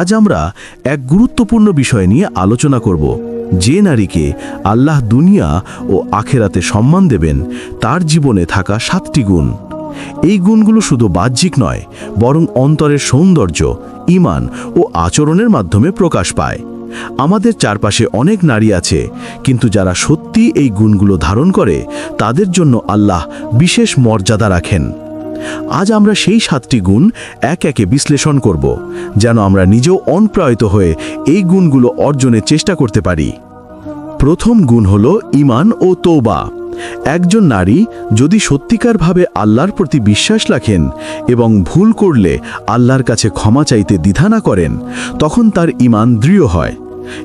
আজ আমরা এক গুরুত্বপূর্ণ বিষয় নিয়ে আলোচনা করব, যে নারীকে আল্লাহ দুনিয়া ও আখেরাতে সম্মান দেবেন, তার জীবনে থাকা সাতটি গুণ। এই গুণগুলো শুধু বাহ্যিক নয়, বরং অন্তরের সৌন্দর্য ইমান ও আচরণের মাধ্যমে প্রকাশ পায়। আমাদের চারপাশে অনেক নারী আছে, কিন্তু যারা সত্যি এই গুণগুলো ধারণ করে, তাদের জন্য আল্লাহ বিশেষ মর্যাদা রাখেন। আজ আমরা সেই সাতটি গুণ এক একে বিশ্লেষণ করব, যেন আমরা নিজেও অনপ্রায়িত হয়ে এই গুণগুলো অর্জনের চেষ্টা করতে পারি। প্রথম গুণ হল ইমান ও তৌবা একজন নারী যদি সত্যিকারভাবে আল্লাহর প্রতি বিশ্বাস রাখেন এবং ভুল করলে আল্লাহর কাছে ক্ষমা চাইতে দ্বিধা না করেন, তখন তার ইমান দৃঢ় হয়।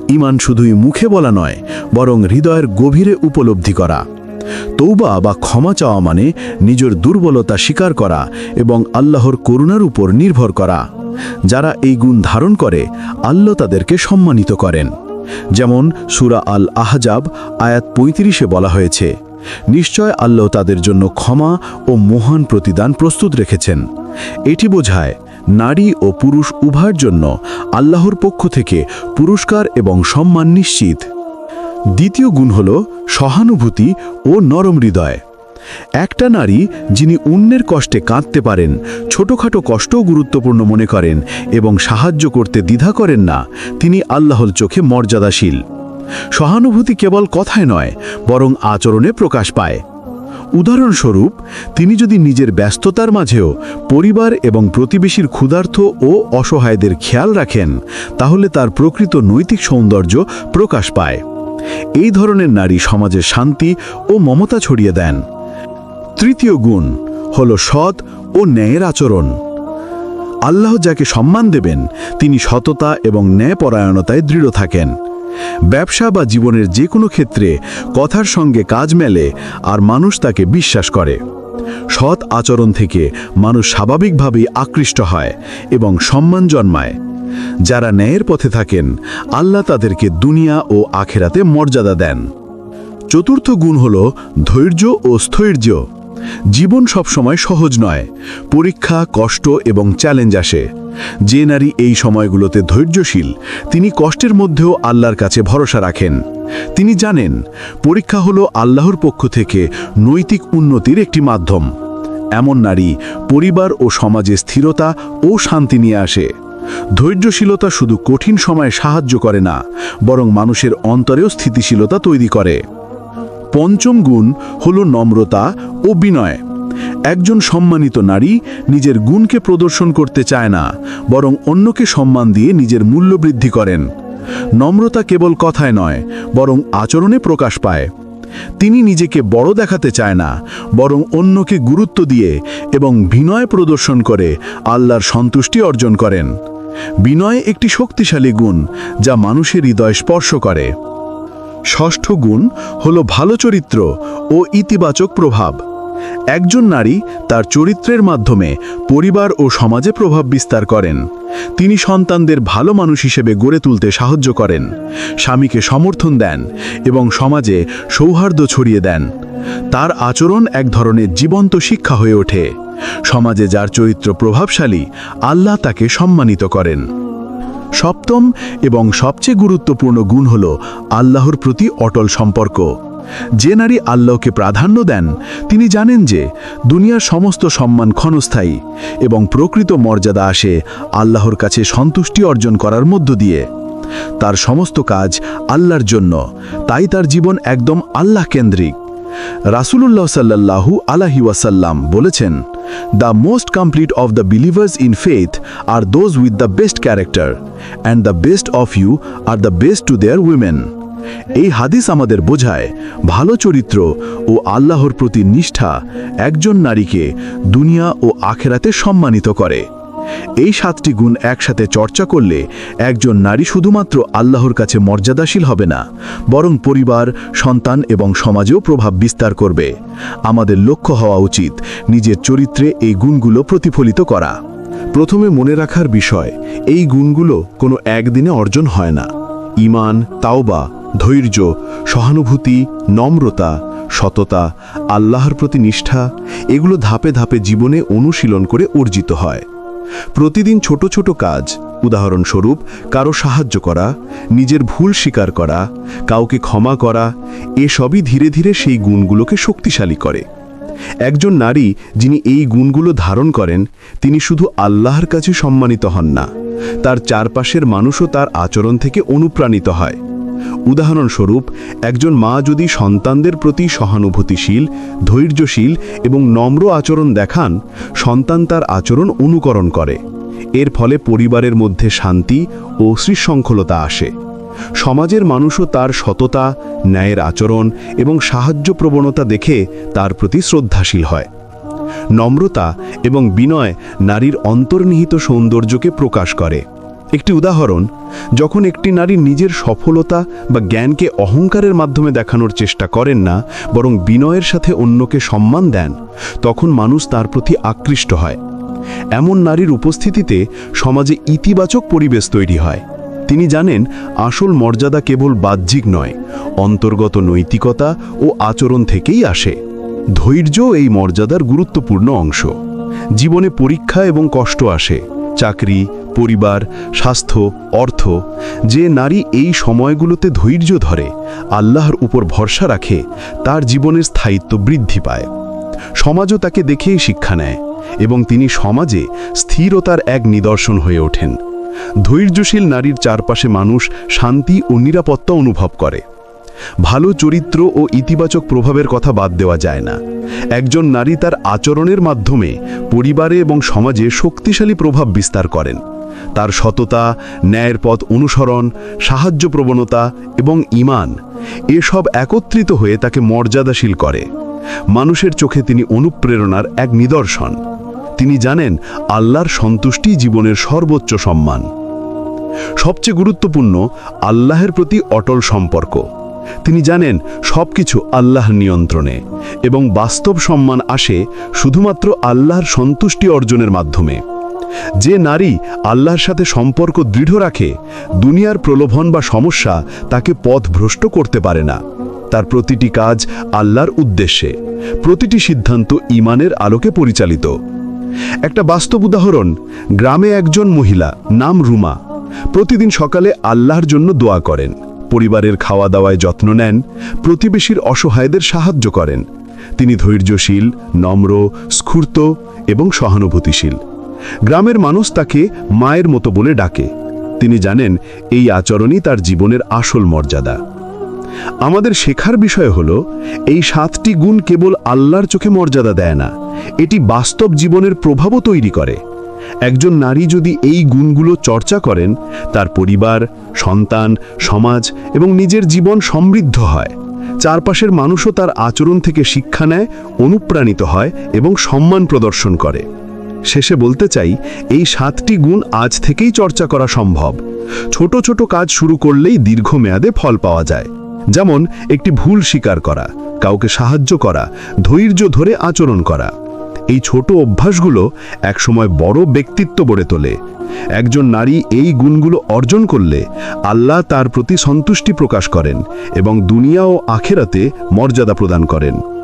ইমান শুধুই মুখে বলা নয়, বরং হৃদয়ের গভীরে উপলব্ধি করা। তৌবা বা ক্ষমা চাওয়া মানে নিজের দুর্বলতা স্বীকার করা এবং আল্লাহর করুণার উপর নির্ভর করা। যারা এই গুণ ধারণ করে, আল্লাহ তাদেরকে সম্মানিত করেন। যেমন সুরা আল আহজাব আয়াত পঁয়ত্রিশে বলা হয়েছে, নিশ্চয় আল্লাহ তাদের জন্য ক্ষমা ও মহান প্রতিদান প্রস্তুত রেখেছেন। এটি বোঝায়, নারী ও পুরুষ উভয়ের জন্য আল্লাহর পক্ষ থেকে পুরস্কার এবং সম্মান নিশ্চিত। দ্বিতীয় গুণ হল সহানুভূতি ও নরম হৃদয়। একটা নারী যিনি অন্যের কষ্টে কাঁদতে পারেন, ছোটখাটো কষ্টও গুরুত্বপূর্ণ মনে করেন এবং সাহায্য করতে দ্বিধা করেন না, তিনি আল্লাহর চোখে মর্যাদাশীল। সহানুভূতি কেবল কথায় নয়, বরং আচরণে প্রকাশ পায়। উদাহরণস্বরূপ, তিনি যদি নিজের ব্যস্ততার মাঝেও পরিবার এবং প্রতিবেশীর ক্ষুধার্থ ও অসহায়দের খেয়াল রাখেন, তাহলে তার প্রকৃত নৈতিক সৌন্দর্য প্রকাশ পায়। এই ধরনের নারী সমাজে শান্তি ও মমতা ছড়িয়ে দেন। তৃতীয় গুণ হল সৎ ও ন্যায়ের আচরণ। আল্লাহ যাকে সম্মান দেবেন, তিনি সততা এবং ন্যায়পরায়ণতায় দৃঢ় থাকেন। ব্যবসা বা জীবনের যে কোনো ক্ষেত্রে কথার সঙ্গে কাজ মেলে আর মানুষ তাকে বিশ্বাস করে। সৎ আচরণ থেকে মানুষ স্বাভাবিকভাবেই আকৃষ্ট হয় এবং সম্মান জন্মায়। যারা ন্যায়ের পথে থাকেন, আল্লাহ তাদেরকে দুনিয়া ও আখেরাতে মর্যাদা দেন। চতুর্থ গুণ হল ধৈর্য ও স্থৈর্য। জীবন সবসময় সহজ নয়, পরীক্ষা, কষ্ট এবং চ্যালেঞ্জ আসে। যে নারী এই সময়গুলোতে ধৈর্যশীল, তিনি কষ্টের মধ্যেও আল্লাহর কাছে ভরসা রাখেন। তিনি জানেন, পরীক্ষা হলো আল্লাহর পক্ষ থেকে নৈতিক উন্নতির একটি মাধ্যম। এমন নারী পরিবার ও সমাজে স্থিরতা ও শান্তি নিয়ে আসে। ধৈর্যশীলতা শুধু কঠিন সময়ে সাহায্য করে না, বরং মানুষের অন্তরেও স্থিতিশীলতা তৈরি করে। পঞ্চম গুণ হল নম্রতা ও বিনয়। একজন সম্মানিত নারী নিজের গুণকে প্রদর্শন করতে চায় না, বরং অন্যকে সম্মান দিয়ে নিজের মূল্য বৃদ্ধি করেন। নম্রতা কেবল কথায় নয়, বরং আচরণে প্রকাশ পায়। তিনি নিজেকে বড় দেখাতে চায় না, বরং অন্যকে গুরুত্ব দিয়ে এবং বিনয় প্রদর্শন করে আল্লাহর সন্তুষ্টি অর্জন করেন। বিনয় একটি শক্তিশালী গুণ যা মানুষের হৃদয় স্পর্শ করে। ষষ্ঠ গুণ হল ভালো চরিত্র ও ইতিবাচক প্রভাব। একজন নারী তার চরিত্রের মাধ্যমে পরিবার ও সমাজে প্রভাব বিস্তার করেন। তিনি সন্তানদের ভালো মানুষ হিসেবে গড়ে তুলতে সাহায্য করেন, স্বামীকে সমর্থন দেন এবং সমাজে সৌহার্দ্য ছড়িয়ে দেন। তার আচরণ এক ধরনের জীবন্ত শিক্ষা হয়ে ওঠে। সমাজে যার চরিত্র প্রভাবশালী, আল্লাহ তাকে সম্মানিত করেন। সপ্তম এবং সবচেয়ে গুরুত্বপূর্ণ গুণ হল আল্লাহর প্রতি অটল সম্পর্ক। যে নারী আল্লাহকে প্রাধান্য দেন, তিনি জানেন যে দুনিয়ার সমস্ত সম্মান ক্ষণস্থায়ী এবং প্রকৃত মর্যাদা আসে আল্লাহর কাছে সন্তুষ্টি অর্জন করার মধ্য দিয়ে। তার সমস্ত কাজ আল্লাহর জন্য, তাই তার জীবন একদম আল্লাহ কেন্দ্রিক। রাসুলুল্লাহ সাল্লাল্লাহু আলাহি ওয়াসাল্লাম বলেছেন the most complete of the believers in faith are those with the best character, and the best of you are the best to their women. এই হাদিস আমাদের বোঝায় ভালো চরিত্র ও আল্লাহর প্রতি নিষ্ঠা একজন নারীকে দুনিয়া ও আখেরাতে সম্মানিত করে এই সাতটি গুণ একসাথে চর্চা করলে একজন নারী শুধুমাত্র আল্লাহর কাছে মর্যাদাশীল হবে না, বরং পরিবার, সন্তান এবং সমাজেও প্রভাব বিস্তার করবে। আমাদের লক্ষ্য হওয়া উচিত নিজের চরিত্রে এই গুণগুলো প্রতিফলিত করা। প্রথমে মনে রাখার বিষয়, এই গুণগুলো কোনো একদিনে অর্জন হয় না। ইমান, তাওবা, ধৈর্য, সহানুভূতি, নম্রতা, সততা, আল্লাহর প্রতি নিষ্ঠা, এগুলো ধাপে ধাপে জীবনে অনুশীলন করে অর্জিত হয়। প্রতিদিন ছোট ছোট কাজ। উদাহরণস্বরূপ, কারও সাহায্য করা, নিজের ভুল স্বীকার করা, কাউকে ক্ষমা করা, এসবই ধীরে ধীরে সেই গুণগুলোকে শক্তিশালী করে। একজন নারী যিনি এই গুণগুলো ধারণ করেন, তিনি শুধু আল্লাহর কাছে সম্মানিত হন না, তার চারপাশের মানুষও তার আচরণ থেকে অনুপ্রাণিত হয়। উদাহরণস্বরূপ, একজন মা যদি সন্তানদের প্রতি সহানুভূতিশীল, ধৈর্যশীল এবং নম্র আচরণ দেখান, সন্তান তার আচরণ অনুকরণ করে। এর ফলে পরিবারের মধ্যে শান্তি ও সৃশৃঙ্খলতা আসে। সমাজের মানুষও তার সততা, ন্যায়ের আচরণ এবং সাহায্য প্রবণতা দেখে তার প্রতি শ্রদ্ধাশীল হয়। নম্রতা এবং বিনয় নারীর অন্তর্নিহিত সৌন্দর্যকে প্রকাশ করে। একটি উদাহরণ, যখন একটি নারী নিজের সফলতা বা জ্ঞানকে অহংকারের মাধ্যমে দেখানোর চেষ্টা করেন না, বরং বিনয়ের সাথে অন্যকে সম্মান দেন, তখন মানুষ তার প্রতি আকৃষ্ট হয়। এমন নারীর উপস্থিতিতে সমাজে ইতিবাচক পরিবেশ তৈরি হয়। তিনি জানেন, আসল মর্যাদা কেবল বাহ্যিক নয়, অন্তর্গত নৈতিকতা ও আচরণ থেকেই আসে। ধৈর্য এই মর্যাদার গুরুত্বপূর্ণ অংশ। জীবনে পরীক্ষা এবং কষ্ট আসে, চাকরি পরিবার, স্বাস্থ্য, অর্থ, যে নারী এই সময়গুলোতে ধৈর্য ধরে, আল্লাহর উপর ভরসা রাখে, তার জীবনের স্থায়িত্ব বৃদ্ধি পায়। সমাজও তাকে দেখেই শিক্ষা নেয় এবং তিনি সমাজে স্থিরতার এক নিদর্শন হয়ে ওঠেন। ধৈর্যশীল নারীর চারপাশে মানুষ শান্তি ও নিরাপত্তা অনুভব করে। ভালো চরিত্র ও ইতিবাচক প্রভাবের কথা বাদ দেওয়া যায় না। একজন নারী তার আচরণের মাধ্যমে পরিবারে এবং সমাজে শক্তিশালী প্রভাব বিস্তার করেন। তার সততা ন্যায়ের পথ অনুসরণ সাহায্য প্রবণতা এবং ইমান, এসব একত্রিত হয়ে তাকে মর্যাদাশীল করে। মানুষের চোখে তিনি অনুপ্রেরণার এক নিদর্শন। তিনি জানেন আল্লাহর সন্তুষ্টি জীবনের সর্বোচ্চ সম্মান। সবচেয়ে গুরুত্বপূর্ণ আল্লাহের প্রতি অটল সম্পর্ক। তিনি জানেন সবকিছু আল্লাহর নিয়ন্ত্রণে এবং বাস্তব সম্মান আসে শুধুমাত্র আল্লাহর সন্তুষ্টি অর্জনের মাধ্যমে। যে নারী আল্লাহর সাথে সম্পর্ক দৃঢ় রাখে, দুনিয়ার প্রলোভন বা সমস্যা তাকে পথ ভ্রষ্ট করতে পারে না। তার প্রতিটি কাজ আল্লাহর উদ্দেশ্যে। প্রতিটি সিদ্ধান্ত ইমানের আলোকে পরিচালিত। একটা বাস্তব উদাহরণ, গ্রামে একজন মহিলা, নাম রুমা, প্রতিদিন সকালে আল্লাহর জন্য দোয়া করেন। পরিবারের খাওয়া দাওয়ায় যত্ন নেন, প্রতিবেশীর অসহায়দের সাহায্য করেন। তিনি ধৈর্যশীল, নম্র, স্ফূর্ত এবং সহানুভূতিশীল। গ্রামের মানুষ তাকে মায়ের মতো বলে ডাকে। তিনি জানেন এই আচরণই তার জীবনের আসল মর্যাদা। আমাদের শেখার বিষয় হল, এই সাতটি গুণ কেবল আল্লাহর চোখে মর্যাদা দেয় না, এটি বাস্তব জীবনের প্রভাবও তৈরি করে। একজন নারী যদি এই গুণগুলো চর্চা করেন, তার পরিবার, সন্তান, সমাজ এবং নিজের জীবন সমৃদ্ধ হয়। চারপাশের মানুষও তার আচরণ থেকে শিক্ষা নেয়, অনুপ্রাণিত হয় এবং সম্মান প্রদর্শন করে। শেষে বলতে চাই, এই সাতটি গুণ আজ থেকেই চর্চা করা সম্ভব। ছোট ছোট কাজ শুরু করলেই দীর্ঘমেয়াদে ফল পাওয়া যায়। যেমন, একটি ভুল স্বীকার করা, কাউকে সাহায্য করা, ধৈর্য ধরে আচরণ করা। এই ছোট অভ্যাসগুলো একসময় বড় ব্যক্তিত্ব গড়ে তোলে। একজন নারী এই গুণগুলো অর্জন করলে আল্লাহ তার প্রতি সন্তুষ্টি প্রকাশ করেন এবং দুনিয়া ও আখেরাতে মর্যাদা প্রদান করেন।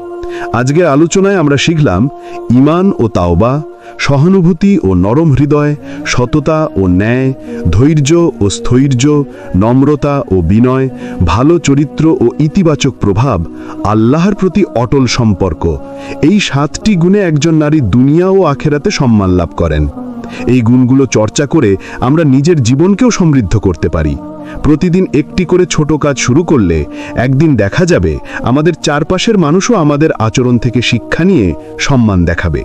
আজকের আলোচনায় আমরা শিখলাম ইমান ও তাওবা, সহানুভূতি ও নরম হৃদয়, সততা ও ন্যায়, ধৈর্য ও স্থৈর্য, নম্রতা ও বিনয়, ভালো চরিত্র ও ইতিবাচক প্রভাব, আল্লাহর প্রতি অটল সম্পর্ক। এই সাতটি গুণে একজন নারী দুনিয়া ও আখেরাতে সম্মান লাভ করেন। এই গুণগুলো চর্চা করে আমরা নিজের জীবনকেও সমৃদ্ধ করতে পারি। প্রতিদিন একটি করে ছোট কাজ শুরু করলে একদিন দেখা যাবে আমাদের চারপাশের মানুষও আমাদের আচরণ থেকে শিক্ষা নিয়ে সম্মান দেখাবে।